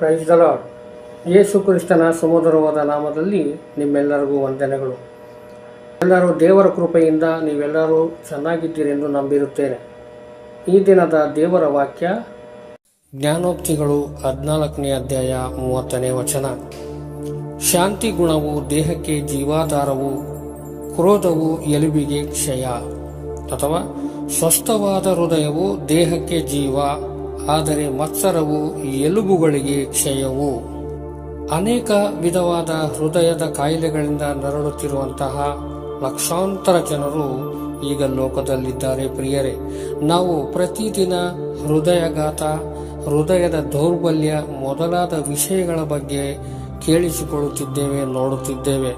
Price ಯೇಸು ಕ್ರಿಸ್ತನ ಸುಮಧುರವಾದ ನಾಮದಲ್ಲಿ ನಿಮ್ಮೆಲ್ಲರಿಗೂ ವಂದನೆಗಳು. ಎಲ್ಲರೂ ದೇವರ ಕೃಪೆಯಿಂದ ನೀವೆಲ್ಲರೂ ಚೆನ್ನಾಗಿದ್ದೀರೆಂದು ನಂಬಿರುತ್ತೇನೆ. ಈ ದಿನದ ದೇವರ ವಾಕ್ಯ, ಜ್ಞಾನೋಕ್ತಿಗಳು ಹದಿನಾಲ್ಕನೇ ಅಧ್ಯಾಯ ಮೂವತ್ತನೇ ವಚನ. ಶಾಂತಿ ಗುಣವು ದೇಹಕ್ಕೆ ಜೀವಾಧಾರವು, ಕ್ರೋಧವು ಎಲುಬಿಗೆ ಕ್ಷಯ. ಅಥವಾ ಸ್ವಸ್ಥವಾದ ಹೃದಯವು ದೇಹಕ್ಕೆ ಜೀವ. ಆದರೆ ಮತ್ಸರವು ಎಲುಬುಗಳಿಗೆ ಕ್ಷಯವು. ಅನೇಕ ವಿಧವಾದ ಹೃದಯದ ಕಾಯಿಲೆಗಳಿಂದ ನರಳುತ್ತಿರುವಂತಹ ಲಕ್ಷಾಂತರ ಜನರು ಈಗ ಲೋಕದಲ್ಲಿದ್ದಾರೆ ಪ್ರಿಯರೇ. ನಾವು ಪ್ರತಿದಿನ ಹೃದಯಘಾತ ಹೃದಯದ ದೌರ್ಬಲ್ಯ ಮೊದಲಾದ ವಿಷಯಗಳ ಬಗ್ಗೆ ಕೇಳಿಸಿಕೊಳ್ಳುತ್ತಿದ್ದೇವೆ, ನೋಡುತ್ತಿದ್ದೇವೆ.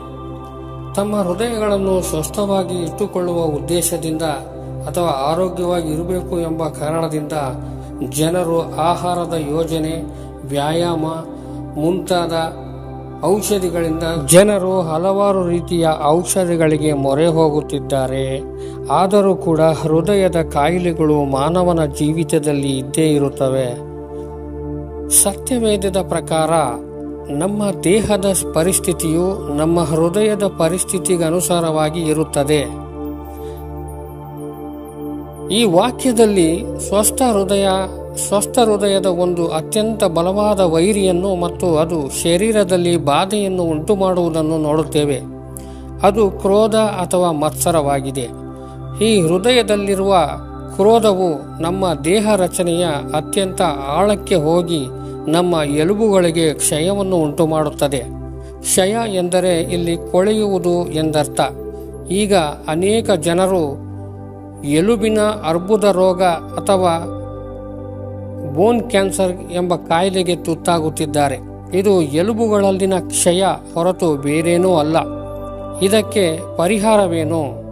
ತಮ್ಮ ಹೃದಯಗಳನ್ನು ಸ್ವಸ್ಥವಾಗಿ ಇಟ್ಟುಕೊಳ್ಳುವ ಉದ್ದೇಶದಿಂದ ಅಥವಾ ಆರೋಗ್ಯವಾಗಿ ಇರಬೇಕು ಎಂಬ ಕಾರಣದಿಂದ ಜನರು ಆಹಾರದ ಯೋಜನೆ, ವ್ಯಾಯಾಮ ಮುಂತಾದ ಔಷಧಿಗಳಿಂದ ಜನರು ಹಲವಾರು ರೀತಿಯ ಔಷಧಿಗಳಿಗೆ ಮೊರೆ ಹೋಗುತ್ತಿದ್ದಾರೆ. ಆದರೂ ಕೂಡ ಹೃದಯದ ಕಾಯಿಲೆಗಳು ಮಾನವನ ಜೀವಿತದಲ್ಲಿ ಇದ್ದೇ ಇರುತ್ತವೆ. ಸತ್ಯವೇದದ ಪ್ರಕಾರ ನಮ್ಮ ದೇಹದ ಪರಿಸ್ಥಿತಿಯು ನಮ್ಮ ಹೃದಯದ ಪರಿಸ್ಥಿತಿಗನುಸಾರವಾಗಿ ಇರುತ್ತದೆ. ಈ ವಾಕ್ಯದಲ್ಲಿ ಸ್ವಸ್ಥ ಹೃದಯ, ಸ್ವಸ್ಥ ಹೃದಯದ ಒಂದು ಅತ್ಯಂತ ಬಲವಾದ ವೈರಿಯನ್ನು ಮತ್ತು ಅದು ಶರೀರದಲ್ಲಿ ಬಾಧೆಯನ್ನು ಉಂಟು ಮಾಡುವುದನ್ನು ನೋಡುತ್ತೇವೆ. ಅದು ಕ್ರೋಧ ಅಥವಾ ಮತ್ಸರವಾಗಿದೆ. ಈ ಹೃದಯದಲ್ಲಿರುವ ಕ್ರೋಧವು ನಮ್ಮ ದೇಹ ರಚನೆಯ ಅತ್ಯಂತ ಆಳಕ್ಕೆ ಹೋಗಿ ನಮ್ಮ ಎಲುಬುಗಳಿಗೆ ಕ್ಷಯವನ್ನು ಉಂಟು ಮಾಡುತ್ತದೆ ಕ್ಷಯ ಎಂದರೆ ಇಲ್ಲಿ ಕೊಳೆಯುವುದು ಎಂದರ್ಥ. ಈಗ ಅನೇಕ ಜನರು ಎಲುಬಿನ ಅರ್ಬುದ ರೋಗ ಅಥವಾ ಬೋನ್ ಕ್ಯಾನ್ಸರ್ ಎಂಬ ಕಾಯಿಲೆಗೆ ತುತ್ತಾಗುತ್ತಿದ್ದಾರೆ. ಇದು ಎಲುಬುಗಳಲ್ಲಿನ ಕ್ಷಯ ಹೊರತು ಬೇರೇನೂ ಅಲ್ಲ. ಇದಕ್ಕೆ ಪರಿಹಾರವೇನು?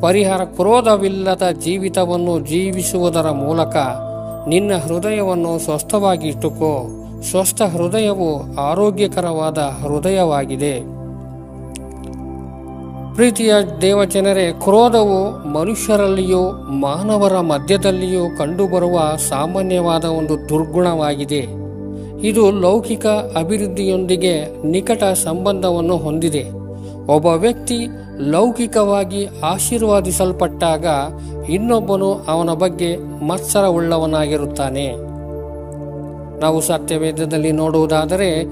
ಪರಿಹಾರ ಕ್ರೋಧವಿಲ್ಲದ ಜೀವಿತವನ್ನು ಜೀವಿಸುವುದರ ಮೂಲಕ ನಿನ್ನ ಹೃದಯವನ್ನು ಸ್ವಸ್ಥವಾಗಿಟ್ಟುಕೋ ಸ್ವಸ್ಥ ಹೃದಯವು ಆರೋಗ್ಯಕರವಾದ ಹೃದಯವಾಗಿದೆ. ಪ್ರೀತಿಯ ದೇವಜನರೇ, ಕ್ರೋಧವು ಮನುಷ್ಯರಲ್ಲಿಯೂ ಮಾನವರ ಮಧ್ಯದಲ್ಲಿಯೂ ಕಂಡುಬರುವ ಸಾಮಾನ್ಯವಾದ ಒಂದು ದುರ್ಗುಣವಾಗಿದೆ. ಇದು ಲೌಕಿಕ ಅಭಿವೃದ್ಧಿಯೊಂದಿಗೆ ನಿಕಟ ಸಂಬಂಧವನ್ನು ಹೊಂದಿದೆ. ಒಬ್ಬ ವ್ಯಕ್ತಿ ಲೌಕಿಕವಾಗಿ ಆಶೀರ್ವಾದಿಸಲ್ಪಟ್ಟಾಗ ಇನ್ನೊಬ್ಬನು ಅವನ ಬಗ್ಗೆ ಮತ್ಸರವುಳ್ಳವನಾಗಿರುತ್ತಾನೆ. ನಾವು ಸತ್ಯವೇದದಲ್ಲಿ ನೋಡುವುದಾದರೆ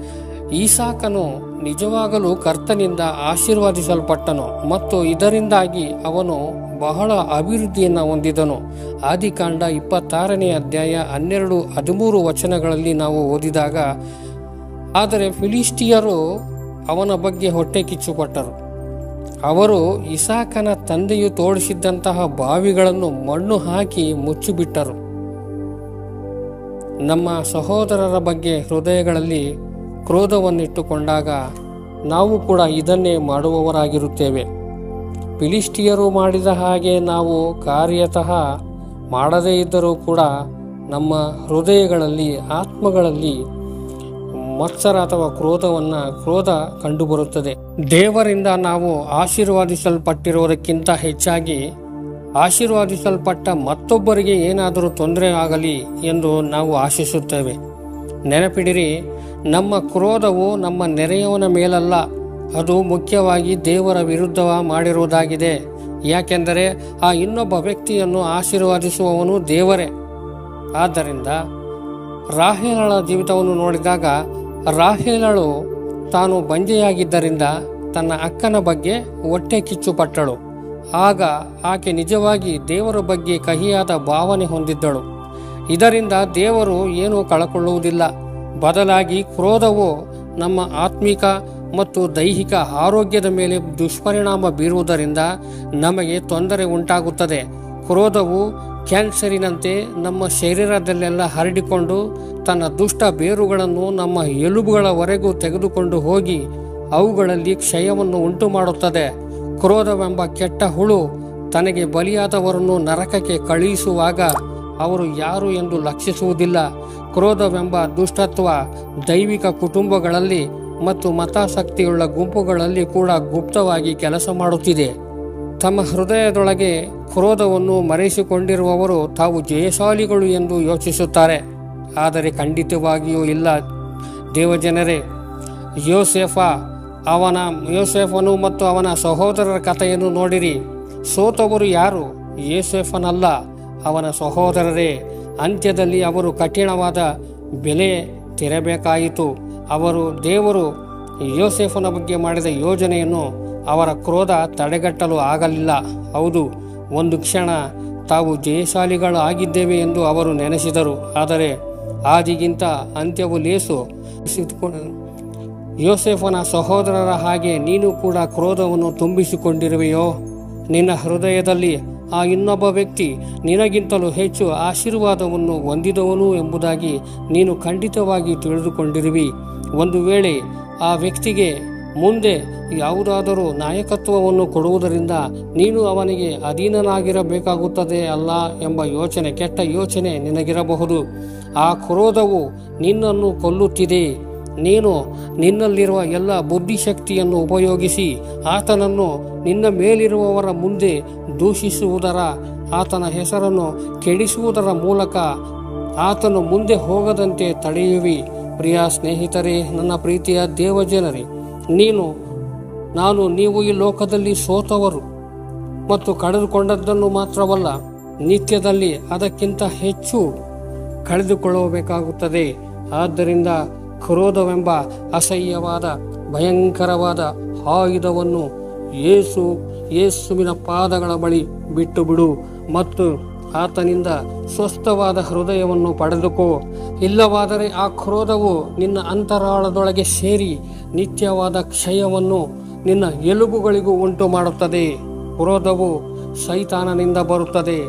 ಈಸಾಕನು ನಿಜವಾಗಲೂ ಕರ್ತನಿಂದ ಆಶೀರ್ವಾದಿಸಲ್ಪಟ್ಟನು ಮತ್ತು ಇದರಿಂದಾಗಿ ಅವನು ಬಹಳ ಅಭಿವೃದ್ಧಿಯನ್ನು ಹೊಂದಿದನು. ಆದಿಕಾಂಡ ಇಪ್ಪತ್ತಾರನೇ ಅಧ್ಯಾಯ ಹನ್ನೆರಡು ಹದಿಮೂರು ವಚನಗಳಲ್ಲಿ ನಾವು ಓದಿದಾಗ, ಆದರೆ ಫಿಲಿಸ್ಟಿಯರು ಅವನ ಬಗ್ಗೆ ಹೊಟ್ಟೆ ಕಿಚ್ಚುಪಟ್ಟರು ಅವರು ಇಸಾಕನ ತಂದೆಯು ತೋಡಿಸಿದ್ದಂತಹ ಬಾವಿಗಳನ್ನು ಮಣ್ಣು ಹಾಕಿ ಮುಚ್ಚಿಬಿಟ್ಟರು. ನಮ್ಮ ಸಹೋದರರ ಬಗ್ಗೆ ಹೃದಯಗಳಲ್ಲಿ ಕ್ರೋಧವನ್ನಿಟ್ಟುಕೊಂಡಾಗ ನಾವು ಕೂಡ ಇದನ್ನೇ ಮಾಡುವವರಾಗಿರುತ್ತೇವೆ. ಫಿಲಿಸ್ಟಿಯರು ಮಾಡಿದ ಹಾಗೆ ನಾವು ಕಾರ್ಯತಃ ಮಾಡದೇ ಇದ್ದರೂ ಕೂಡ ನಮ್ಮ ಹೃದಯಗಳಲ್ಲಿ, ಆತ್ಮಗಳಲ್ಲಿ ಮತ್ಸರ ಅಥವಾ ಕ್ರೋಧವನ್ನು ಕ್ರೋಧ ಕಂಡುಬರುತ್ತದೆ. ದೇವರಿಂದ ನಾವು ಆಶೀರ್ವಾದಿಸಲ್ಪಟ್ಟಿರುವುದಕ್ಕಿಂತ ಹೆಚ್ಚಾಗಿ ಆಶೀರ್ವಾದಿಸಲ್ಪಟ್ಟ ಮತ್ತೊಬ್ಬರಿಗೆ ಏನಾದರೂ ತೊಂದರೆ ಆಗಲಿ ಎಂದು ನಾವು ಆಶಿಸುತ್ತೇವೆ. ನೆನಪಿಡಿರಿ ನಮ್ಮ ಕ್ರೋಧವು ನಮ್ಮ ನೆರೆಯವನ ಮೇಲಲ್ಲ. ಅದು ಮುಖ್ಯವಾಗಿ ದೇವರ ವಿರುದ್ಧ ಮಾಡಿರುವುದಾಗಿದೆ. ಯಾಕೆಂದರೆ ಆ ಇನ್ನೊಬ್ಬ ವ್ಯಕ್ತಿಯನ್ನು ಆಶೀರ್ವಾದಿಸುವವನು ದೇವರೇ. ಆದ್ದರಿಂದ ರಾಹೇಲಳ ಜೀವಿತವನ್ನು ನೋಡಿದಾಗ ರಾಹೇಲಳು ತಾನು ಬಂಜೆಯಾಗಿದ್ದರಿಂದ ತನ್ನ ಅಕ್ಕನ ಬಗ್ಗೆ ಹೊಟ್ಟೆ ಕಿಚ್ಚುಪಟ್ಟಳು. ಆಗ ಆಕೆ ನಿಜವಾಗಿ ದೇವರ ಬಗ್ಗೆ ಕಹಿಯಾದ ಭಾವನೆ ಹೊಂದಿದ್ದಳು. ಇದರಿಂದ ದೇವರು ಏನೂ ಕಳಕೊಳ್ಳುವುದಿಲ್ಲ. ಬದಲಾಗಿ ಕ್ರೋಧವು ನಮ್ಮ ಆತ್ಮಿಕ ಮತ್ತು ದೈಹಿಕ ಆರೋಗ್ಯದ ಮೇಲೆ ದುಷ್ಪರಿಣಾಮ ಬೀರುವುದರಿಂದ ನಮಗೆ ತೊಂದರೆ ಉಂಟಾಗುತ್ತದೆ. ಕ್ರೋಧವು ಕ್ಯಾನ್ಸರಿನಂತೆ ನಮ್ಮ ಶರೀರದಲ್ಲೆಲ್ಲ ಹರಡಿಕೊಂಡು ತನ್ನ ದುಷ್ಟ ಬೇರುಗಳನ್ನು ನಮ್ಮ ಎಲುಬುಗಳವರೆಗೂ ತೆಗೆದುಕೊಂಡು ಹೋಗಿ ಅವುಗಳಲ್ಲಿ ಕ್ಷಯವನ್ನು ಉಂಟು ಮಾಡುತ್ತದೆ ಕ್ರೋಧವೆಂಬ ಕೆಟ್ಟ ಹುಳು ತನಗೆ ಬಲಿಯಾದವರನ್ನು ನರಕಕ್ಕೆ ಕಳುಹಿಸುವಾಗ ಅವರು ಯಾರು ಎಂದು ಲಕ್ಷಿಸುವುದಿಲ್ಲ. ಕ್ರೋಧವೆಂಬ ದುಷ್ಟತ್ವ ದೈವಿಕ ಕುಟುಂಬಗಳಲ್ಲಿ ಮತ್ತು ಮತಾಸಕ್ತಿಯುಳ್ಳ ಗುಂಪುಗಳಲ್ಲಿ ಕೂಡ ಗುಪ್ತವಾಗಿ ಕೆಲಸ ಮಾಡುತ್ತಿದೆ. ತಮ್ಮ ಹೃದಯದೊಳಗೆ ಕ್ರೋಧವನ್ನು ಮರೆಸಿಕೊಂಡಿರುವವರು ತಾವು ಜಯಶಾಲಿಗಳು ಎಂದು ಯೋಚಿಸುತ್ತಾರೆ. ಆದರೆ ಖಂಡಿತವಾಗಿಯೂ ಇಲ್ಲ. ದೇವಜನರೇ, ಯೋಸೆಫ, ಅವನ, ಯೋಸೆಫನು ಮತ್ತು ಅವನ ಸಹೋದರರ ಕಥೆಯನ್ನು ನೋಡಿರಿ. ಸೋತವರು ಯಾರು? ಯೋಸೆಫನಲ್ಲ, ಅವನ ಸಹೋದರರೇ. ಅಂತ್ಯದಲ್ಲಿ ಅವರು ಕಠಿಣವಾದ ಬೆಲೆ ತೆರಬೇಕಾಯಿತು. ಅವರು ದೇವರು ಯೋಸೆಫನ ಬಗ್ಗೆ ಮಾಡಿದ ಯೋಜನೆಯನ್ನು ಅವರ ಕ್ರೋಧ ತಡೆಗಟ್ಟಲು ಆಗಲಿಲ್ಲ. ಹೌದು, ಒಂದು ಕ್ಷಣ ತಾವು ಜಯಶಾಲಿಗಳು ಆಗಿದ್ದೇವೆ ಎಂದು ಅವರು ನೆನೆಸಿದರು. ಆದರೆ ಆದಿಗಿಂತ ಅಂತ್ಯವು ಲೇಸು. ಯೋಸೆಫನ ಸಹೋದರರ ಹಾಗೆ ನೀನು ಕೂಡ ಕ್ರೋಧವನ್ನು ತುಂಬಿಸಿಕೊಂಡಿರುವೆಯೋ? ನಿನ್ನ ಹೃದಯದಲ್ಲಿ ಆ ಇನ್ನೊಬ್ಬ ವ್ಯಕ್ತಿ ನಿನಗಿಂತಲೂ ಹೆಚ್ಚು ಆಶೀರ್ವಾದವನ್ನು ಹೊಂದಿದವನು ಎಂಬುದಾಗಿ ನೀನು ಖಂಡಿತವಾಗಿ ತಿಳಿದುಕೊಂಡಿರುವಿ. ಒಂದು ವೇಳೆ ಆ ವ್ಯಕ್ತಿಗೆ ಮುಂದೆ ಯಾವುದಾದರೂ ನಾಯಕತ್ವವನ್ನು ಕೊಡುವುದರಿಂದ ನೀನು ಅವನಿಗೆ ಅಧೀನನಾಗಿರಬೇಕಾಗುತ್ತದೆ ಅಲ್ಲ ಎಂಬ ಯೋಚನೆ, ಕೆಟ್ಟ ಯೋಚನೆ ನಿನಗಿರಬಹುದು. ಆ ಕ್ರೋಧವು ನಿನ್ನನ್ನು ಕೊಲ್ಲುತ್ತಿದೆ. ನೀನು ನಿನ್ನಲ್ಲಿರುವ ಎಲ್ಲ ಬುದ್ಧಿಶಕ್ತಿಯನ್ನು ಉಪಯೋಗಿಸಿ ಆತನನ್ನು ನಿನ್ನ ಮೇಲಿರುವವರ ಮುಂದೆ ದೂಷಿಸುವುದರ, ಆತನ ಹೆಸರನ್ನು ಕೆಡಿಸುವುದರ ಮೂಲಕ ಆತನು ಮುಂದೆ ಹೋಗದಂತೆ ತಡೆಯುವಿ. ಪ್ರಿಯ ಸ್ನೇಹಿತರೇ, ನನ್ನ ಪ್ರೀತಿಯ ದೇವಜನರೇ, ನೀನು, ನಾನು, ನೀವು ಈ ಲೋಕದಲ್ಲಿ ಸೋತವರು ಮತ್ತು ಕಳೆದುಕೊಂಡದ್ದನ್ನು ಮಾತ್ರವಲ್ಲ, ನಿತ್ಯದಲ್ಲಿ ಅದಕ್ಕಿಂತ ಹೆಚ್ಚು ಕಳೆದುಕೊಳ್ಳಬೇಕಾಗುತ್ತದೆ. ಆದ್ದರಿಂದ ಕ್ರೋಧವೆಂಬ ಅಸಹ್ಯವಾದ, ಭಯಂಕರವಾದ ಆಯುಧವನ್ನು ಯೇಸು ಏಸುವಿನ ಪಾದಗಳ ಬಳಿ ಬಿಟ್ಟು ಬಿಡು ಮತ್ತು ಆತನಿಂದ ಸ್ವಸ್ಥವಾದ ಹೃದಯವನ್ನು ಪಡೆದುಕೋ. ಇಲ್ಲವಾದರೆ ಆ ಕ್ರೋಧವು ನಿನ್ನ ಅಂತರಾಳದೊಳಗೆ ಸೇರಿ ನಿತ್ಯವಾದ ಕ್ಷಯವನ್ನು ನಿನ್ನ ಎಲುಬುಗಳಿಗೂ ಉಂಟು ಮಾಡುತ್ತದೆ ಕ್ರೋಧವು ಸೈತಾನನಿಂದ ಬರುತ್ತದೆ.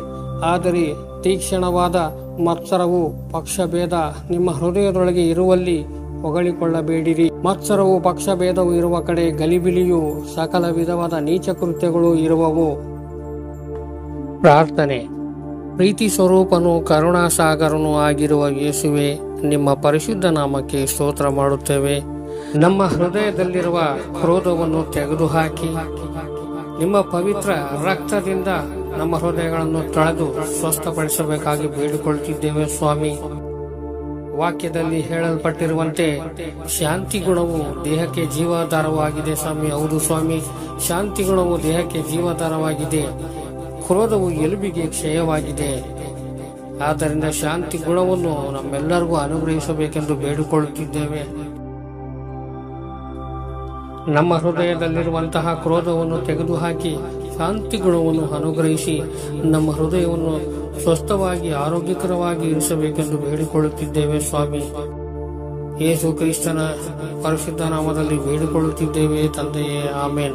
ಆದರೆ ತೀಕ್ಷ್ಣವಾದ ಮತ್ಸರವು ಪಕ್ಷಭೇದ ನಿಮ್ಮ ಹೃದಯದೊಳಗೆ ಇರುವಲ್ಲಿ ಹೊಗಳಿಕೊಳ್ಳಬೇಡಿರಿ. ಮತ್ಸರವು ಪಕ್ಷಭೇದವು ಇರುವ ಕಡೆ ಗಲಿಬಿಲಿಯು ಸಕಲ ವಿಧವಾದ ನೀಚ ಕೃತ್ಯಗಳು ಇರುವವು. ಪ್ರಾರ್ಥನೆ. ಪ್ರೀತಿ ಸ್ವರೂಪನು ಕರುಣಾಸಾಗರನು ಆಗಿರುವ ಯೇಸುವೆ, ನಿಮ್ಮ ಪರಿಶುದ್ಧ ನಾಮಕ್ಕೆ ಸ್ತೋತ್ರ ಮಾಡುತ್ತೇವೆ. ನಮ್ಮ ಹೃದಯದಲ್ಲಿರುವ ಕ್ರೋಧವನ್ನು ತೆಗೆದುಹಾಕಿ, ನಿಮ್ಮ ಪವಿತ್ರ ರಕ್ತದಿಂದ ನಮ್ಮ ಹೃದಯಗಳನ್ನು ತೊಳೆದು ಸ್ವಸ್ಥಪಡಿಸಬೇಕಾಗಿ ಬೇಡಿಕೊಳ್ಳುತ್ತಿದ್ದೇವೆ ಸ್ವಾಮಿ. ವಾಕ್ಯದಲ್ಲಿ ಹೇಳಲ್ಪಟ್ಟಿರುವಂತೆ ಶಾಂತಿ ಗುಣವು ದೇಹಕ್ಕೆ ಜೀವಾಧಾರವಾಗಿದೆ ಸ್ವಾಮಿ. ಹೌದು ಸ್ವಾಮಿ, ಶಾಂತಿ ಗುಣವು ದೇಹಕ್ಕೆ ಜೀವಾಧಾರವಾಗಿದೆ. ಕ್ರೋಧವು ಎಲುಬಿಗೆ ಕ್ಷಯವಾಗಿದೆ. ಆದ್ದರಿಂದ ಶಾಂತಿ ಗುಣವನ್ನು ನಮ್ಮೆಲ್ಲರಿಗೂ ಅನುಗ್ರಹಿಸಬೇಕೆಂದು ಬೇಡಿಕೊಳ್ಳುತ್ತಿದ್ದೇವೆ. ನಮ್ಮ ಹೃದಯದಲ್ಲಿರುವಂತಹ ಕ್ರೋಧವನ್ನು ತೆಗೆದುಹಾಕಿ ಶಾಂತಿ ಗುಣವನ್ನು ಅನುಗ್ರಹಿಸಿ ನಮ್ಮ ಹೃದಯವನ್ನು ಸ್ವಸ್ಥವಾಗಿ ಆರೋಗ್ಯಕರವಾಗಿ ಇರಿಸಬೇಕೆಂದು ಬೇಡಿಕೊಳ್ಳುತ್ತಿದ್ದೇವೆ ಸ್ವಾಮಿ. ಯೇಸು ಕ್ರಿಸ್ತನ ಪರಿಶುದ್ಧ ನಾಮದಲ್ಲಿ ಬೇಡಿಕೊಳ್ಳುತ್ತಿದ್ದೇವೆ ತಂದೆಯೇ ಆಮೇನ್.